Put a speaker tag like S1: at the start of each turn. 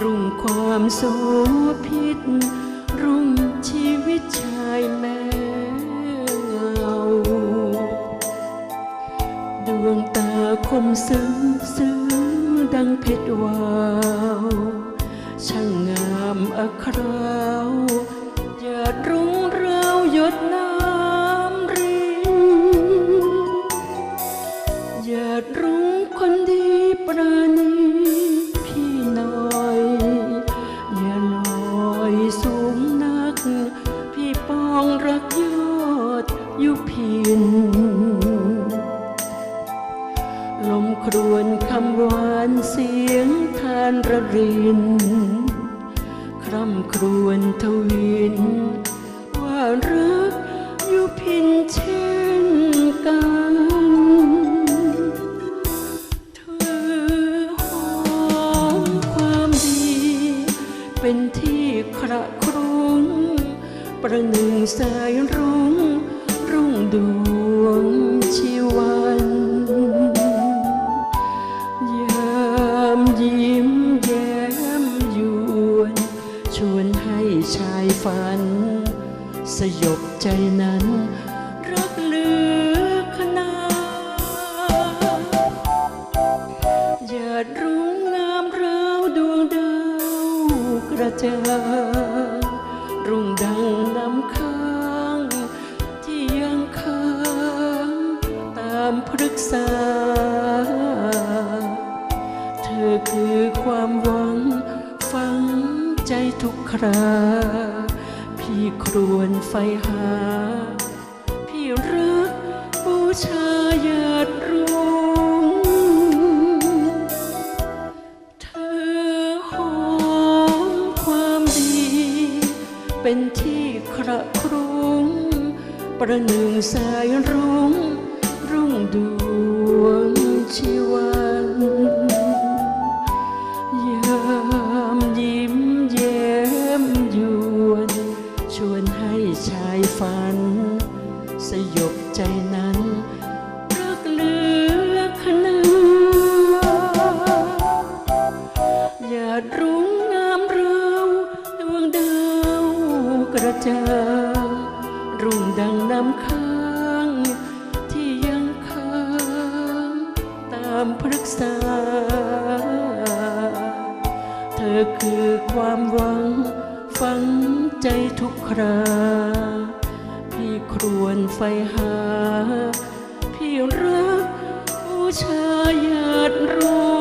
S1: รุ่งความโสพิษ รุ่งชีวิตชายแม่เงาดวงตาคมซึ้งซึ้งดังเพชรวาว ช่างงามอคราว ยุพิน ลมครวนคำหวานเสียงทานระริน คร่ำครวญทวิน ว่ารักยู่พินเช่นกันเธอหอมความดี เป็นที่คระครุ้งประหนึ่งสายรุ้ง รุ่งดวงชีวันยามยิ้มแย้มยวน ชวนให้ชายฝัน สยบใจนั้น รักเหลือขนาหยาดรุ้งงามราวดวงดาวกระจางรุ่งดังน้ำ คือความหวังฝังใจทุกครา พี่ครวนไฟหา พี่รักบูชาหยาดรุ้งเธอหอมความดี เป็นที่คระครุ้งประหนึ่งสายรุ้งรุ่งดู ชายฝัน สยบใจนั้นรักเหลือขนาหยาดรุ้งงามเราวดวงดาวกระจ่างรุ่งดังน้ำค้างที่ยังค้างตามพฤกษา เธอคือความหวัง ฝังใจทุกครา พี่ครวนไฟหา พี่รักผู้ชาหยาดรู้